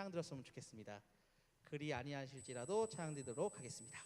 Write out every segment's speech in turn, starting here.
찬양 들었으면 좋겠습니다. 그리 아니하실지라도 찬양 드리도록 하겠습니다.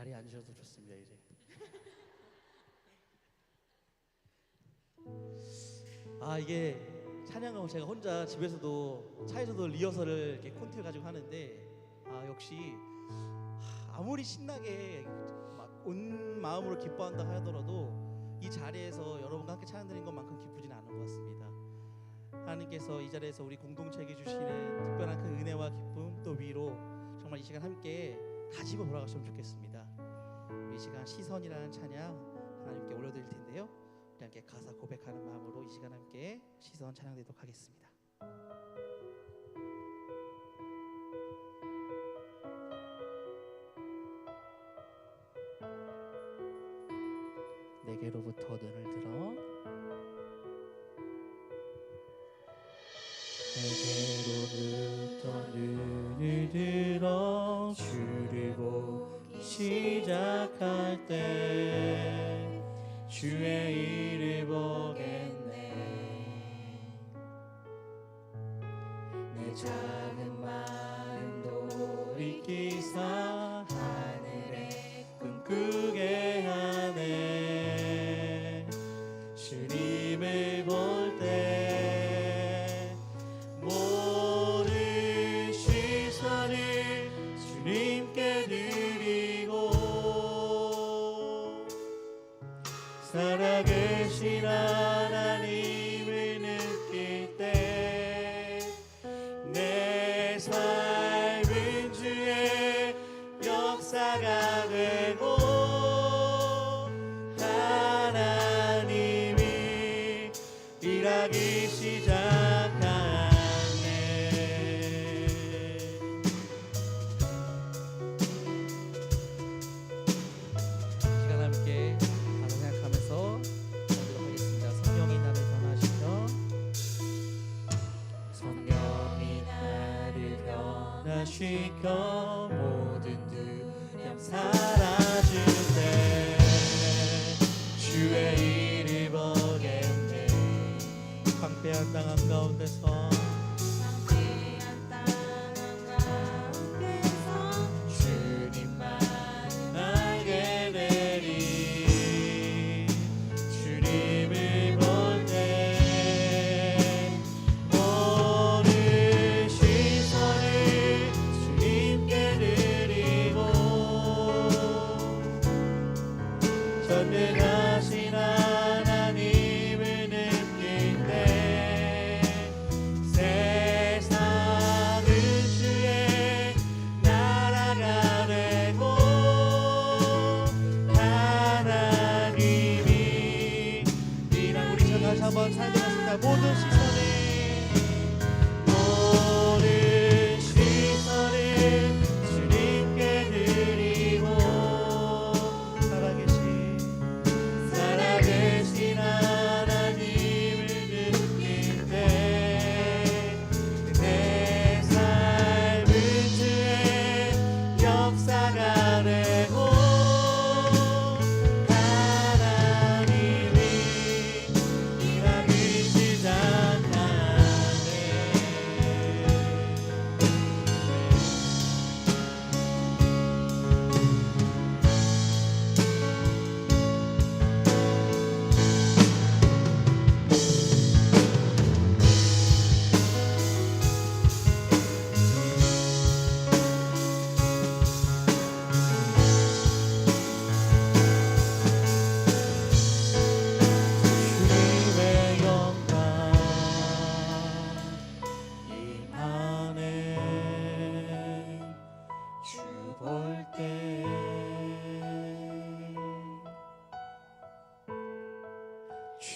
자리에 앉으셔도 좋습니다. 이제. 아 이게 찬양을 제가 혼자 집에서도 차에서도 리허설을 이렇게 콘티를 가지고 하는데 아 역시 하, 아무리 신나게 막 온 마음으로 기뻐한다 하더라도 이 자리에서 여러분과 함께 찬양 드리는 것만큼 기쁘지는 않은 것 같습니다. 하나님께서 이 자리에서 우리 공동체에게 주시는 특별한 그 은혜와 기쁨 또 위로 정말 이 시간 함께 가지고 돌아가시면 좋겠습니다. 이 시간 시선이라는 찬양 하나님께 올려드릴 텐데요. 우리 함께 가사 고백하는 마음으로 이 시간 함께 시선 찬양되도록 하겠습니다. 내게로부터 눈을 들어 내게로부터 눈을 들어 시작할 때 주의 일을 보겠네. 내 작은 마음 돌이키사 하늘에 꿈꾸게 내 변화시켜 모든 두려움 사라질 때 주의 일을 보겠네. 황폐한 땅 한가운데서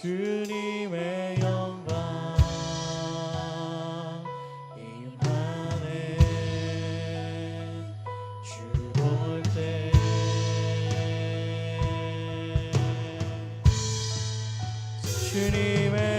주님의 영광 임하네 주볼 때. 주님의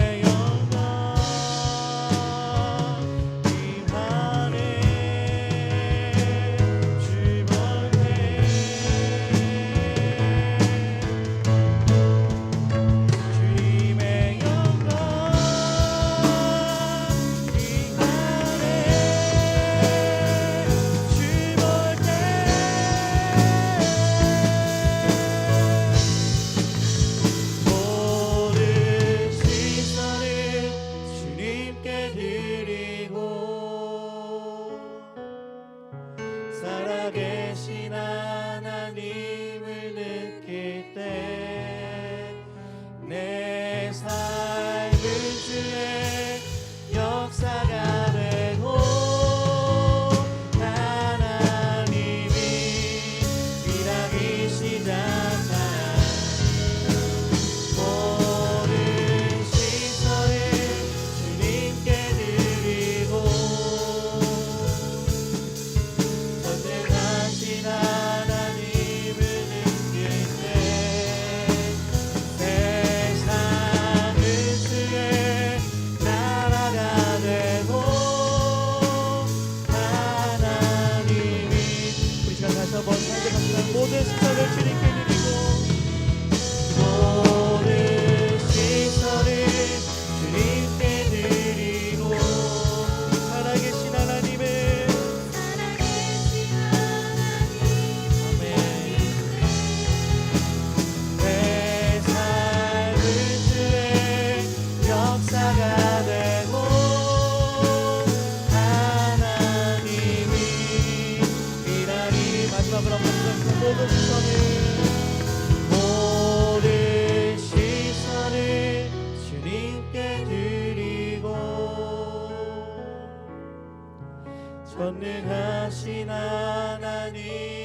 하신 하나님